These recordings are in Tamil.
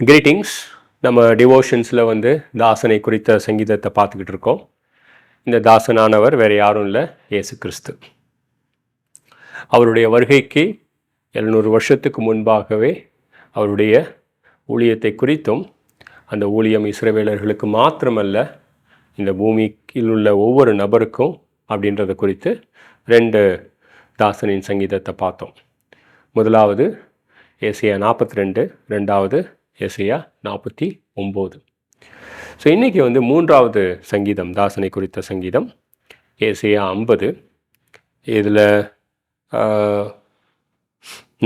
கிரீட்டிங்ஸ் நம்ம டிவோஷன்ஸில் வந்து தாசனை குறித்த சங்கீதத்தை பார்த்துக்கிட்டு இருக்கோம். இந்த தாசனானவர் வேறு யாரும் இல்லை இயேசு கிறிஸ்து. அவருடைய வருகைக்கு எழுநூறு வருஷத்துக்கு முன்பாகவே அவருடைய ஊழியத்தை குறித்தும் அந்த ஊழியம் இஸ்ரவேலர்களுக்கு மாத்திரமல்ல இந்த பூமியில் உள்ள ஒவ்வொரு நபருக்கும் அப்படின்றத குறித்து ரெண்டு தாசனின் சங்கீதத்தை பார்த்தோம். முதலாவது ஏசியா நாற்பத்தி ரெண்டு ரெண்டாவது ஏசியா நாற்பத்தி ஒம்பது. ஸோ இன்றைக்கி வந்து மூன்றாவது சங்கீதம் தாசனை குறித்த சங்கீதம் ஏசியா ஐம்பது. இதில்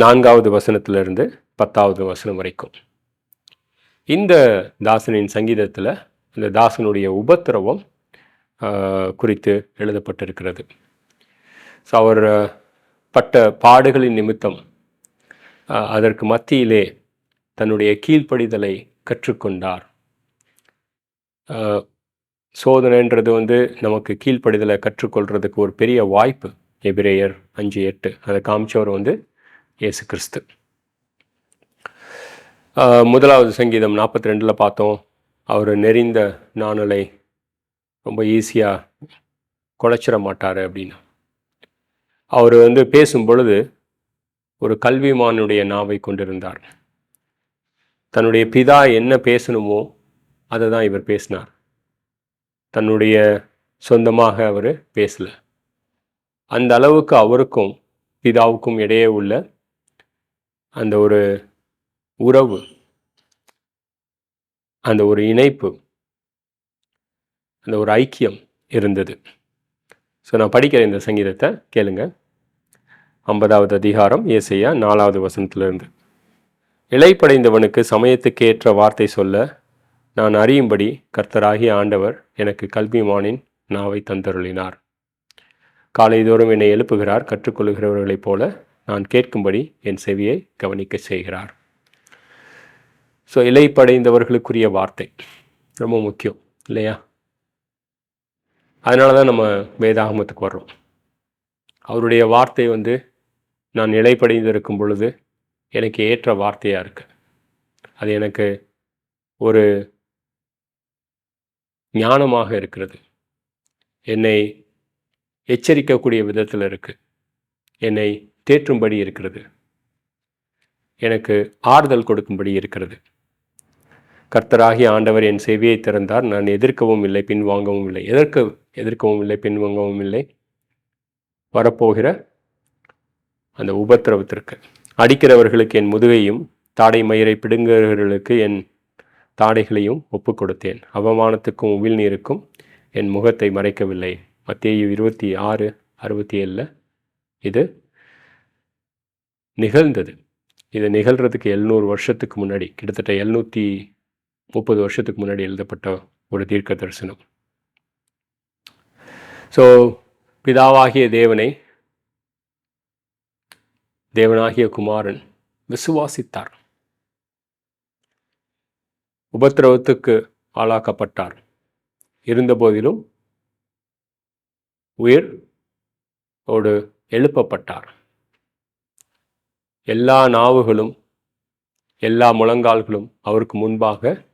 நான்காவது வசனத்திலிருந்து பத்தாவது வசனம் வரைக்கும். இந்த தாசனின் சங்கீதத்தில் இந்த தாசனுடைய உபத்திரவம் குறித்து எழுதப்பட்டிருக்கிறது. ஸோ அவர் பட்ட பாடுகளின் நிமித்தம் அதற்கு மத்தியிலே தன்னுடைய கீழ்ப்படிதலை கற்றுக்கொண்டார். சோதனைன்றது வந்து நமக்கு கீழ்ப்படிதலை கற்றுக்கொள்றதுக்கு ஒரு பெரிய வாய்ப்பு. எபிரேயர் அஞ்சு எட்டு. அதை காமிச்சவர் வந்து இயேசு கிறிஸ்து. முதலாவது சங்கீதம் நாற்பத்தி ரெண்டில் பார்த்தோம். அவர் நெறிந்த நாணலை ரொம்ப ஈஸியாக குலைச்சிட மாட்டார் அப்படின்னு. அவர் வந்து பேசும் பொழுது ஒரு கல்விமானுடைய நாவை கொண்டிருந்தார். தன்னுடைய பிதா என்ன பேசணுமோ அதை தான் இவர் பேசினார். தன்னுடைய சொந்தமாக அவர் பேசல. அந்த அளவுக்கு அவருக்கும் பிதாவுக்கும் இடையே உள்ள அந்த ஒரு உறவு அந்த ஒரு இணைப்பு அந்த ஒரு ஐக்கியம் இருந்தது. ஸோ நான் படிக்கிற இந்த சங்கீதத்தை கேளுங்க. ஐம்பதாவது அதிகாரம் ஏசையா நாலாவது வசனத்திலிருந்து. இலைப்படைந்தவனுக்கு சமயத்துக்கேற்ற வார்த்தை சொல்ல நான் அறியும்படி கர்த்தராகிய ஆண்டவர் எனக்கு கல்விமானின் நாவை தந்தருளினார். காலைதோறும் என்னை எழுப்புகிறார் கற்றுக்கொள்கிறவர்களைப் போல நான் கேட்கும்படி என் செவியை கவனிக்க செய்கிறார். ஸோ இலைப்படைந்தவர்களுக்குரிய வார்த்தை ரொம்ப முக்கியம் இல்லையா? அதனால தான் நம்ம வேதாகமத்துக்கு வர்றோம். அவருடைய வார்த்தை வந்து நான் இலைப்படைந்திருக்கும் பொழுது எனக்கு ஏற்ற வார்த்தையாக இருக்கு. அது எனக்கு ஒரு ஞானமாக இருக்கிறது. என்னை எச்சரிக்கக்கூடிய விதத்தில் இருக்குது என்னை தேற்றும்படி இருக்கிறது. எனக்கு ஆறுதல் கொடுக்கும்படி இருக்கிறது. கர்த்தராகிய ஆண்டவர் என் செவியை திறந்தார். நான் எதிர்க்கவும் இல்லை பின்வாங்கவும் இல்லை. எதற்கு எதிர்க்கவும் இல்லை பின்வாங்கவும் இல்லை? வரப்போகிற அந்த உபத்திரவத்திற்கு. அடிக்கிறவர்களுக்கு என் முதுகையும் தாடை மயிரை பிடுங்குகிறவர்களுக்கு என் தாடைகளையும் ஒப்புக் கொடுத்தேன் அவமானத்துக்கும் உவில் நீருக்கும் என் முகத்தை மறைக்கவில்லை. மத்திய இருபத்தி ஆறு அறுபத்தி ஏழில் இது நிகழ்ந்தது. இது நிகழ்கிறதுக்கு எழுநூறு வருஷத்துக்கு முன்னாடி கிட்டத்தட்ட எழுநூற்றி முப்பது வருஷத்துக்கு முன்னாடி எழுதப்பட்ட ஒரு தீர்க்க தரிசனம் ஸோ பிதாவாகிய தேவனை தேவனாகிய குமாரன் விசுவாசித்தார். உபத்திரவத்துக்கு ஆளாக்கப்பட்டார். இருந்தபோதிலும் உயிர் ஓடு எழுப்பப்பட்டார். எல்லா நாவுகளும் எல்லா முழங்கால்களும் அவருக்கு முன்பாக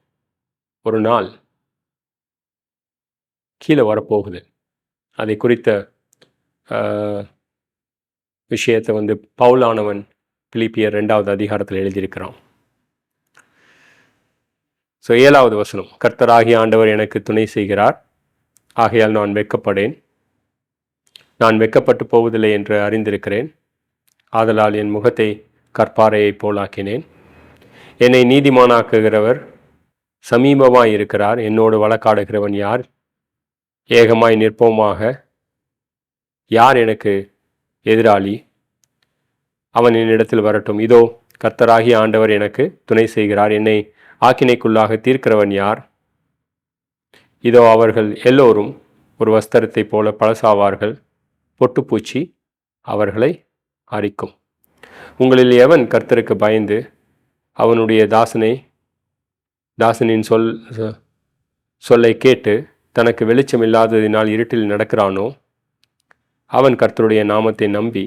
ஒரு நாள் கீழே வரப்போகுது. அதை குறித்த ஆஹ், விஷயத்தை வந்து பவுலானவன் பிலிப்பியர் ரெண்டாவது அதிகாரத்தில் எழுதியிருக்கிறான். ஸோ ஏழாவது வசனம். கர்த்தராகிய ஆண்டவர் எனக்கு துணை செய்கிறார். ஆகையால் நான் வெக்கப்படேன் நான் வெட்கப்பட்டு போவதில்லை என்று அறிந்திருக்கிறேன். ஆதலால் என் முகத்தை கற்பாறையைப் போலாக்கினேன். என்னை நீதிமானாக்குகிறவர் சமீபமாய் இருக்கிறார். என்னோடு வழக்காடுகிறவன் யார்? ஏகமாய் நிற்போமாக. யார் எனக்கு எதிராளி அவன் என்னிடத்தில் வரட்டும். இதோ கர்த்தராகிய ஆண்டவர் எனக்கு துணை செய்கிறார். என்னை ஆக்கினைக்குள்ளாக தீர்க்கிறவன் யார்? இதோ அவர்கள் எல்லோரும் ஒரு வஸ்திரத்தைப் போல பழசாவார்கள். பொட்டுப்பூச்சி அவர்களை அரிக்கும். உங்களில் எவன் கர்த்தருக்கு பயந்து அவனுடைய தாசனை தாசனின் சொல் சொ- சொல்லை கேட்டு தனக்கு வெளிச்சம் இல்லாததினால் இருட்டில் நடக்கிறானோ? அவன் கர்த்தருடைய நாமத்தை நம்பி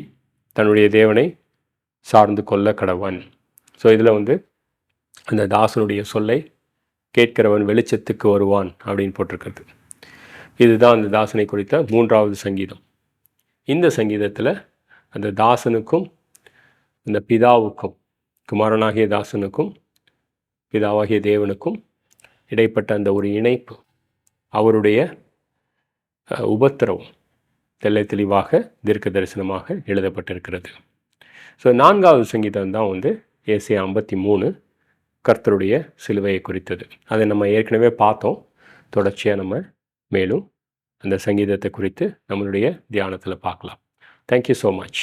தன்னுடைய தேவனை சார்ந்து கொள்ள கடவன். ஸோ இதில் வந்து அந்த தாசனுடைய சொல்லை கேட்கிறவன் வெளிச்சத்துக்கு வருவான் அப்படின்னு போட்டிருக்கிறது. இதுதான் அந்த தாசனை குறித்த மூன்றாவது சங்கீதம். இந்த சங்கீதத்தில் அந்த தாசனுக்கும் அந்த பிதாவுக்கும் குமாரனாகிய தாசனுக்கும் பிதாவாகிய தேவனுக்கும் இடைப்பட்ட அந்த ஒரு இணைப்பு அவருடைய உபத்திரவம். தெல்லை தெளிவாக தீர்க்க தரிசனமாக எழுதப்பட்டிருக்கிறது. ஸோ நான்காவது சங்கீதம் தான் வந்து ஏசி ஐம்பத்தி மூணு கர்த்தருடைய சிலுவையை குறித்தது. அதை நம்ம ஏற்கனவே பார்த்தோம். தொடர்ச்சியாக நம்ம மேலும் அந்த சங்கீதத்தை குறித்து நம்மளுடைய தியானத்தில் பார்க்கலாம். Thank you so much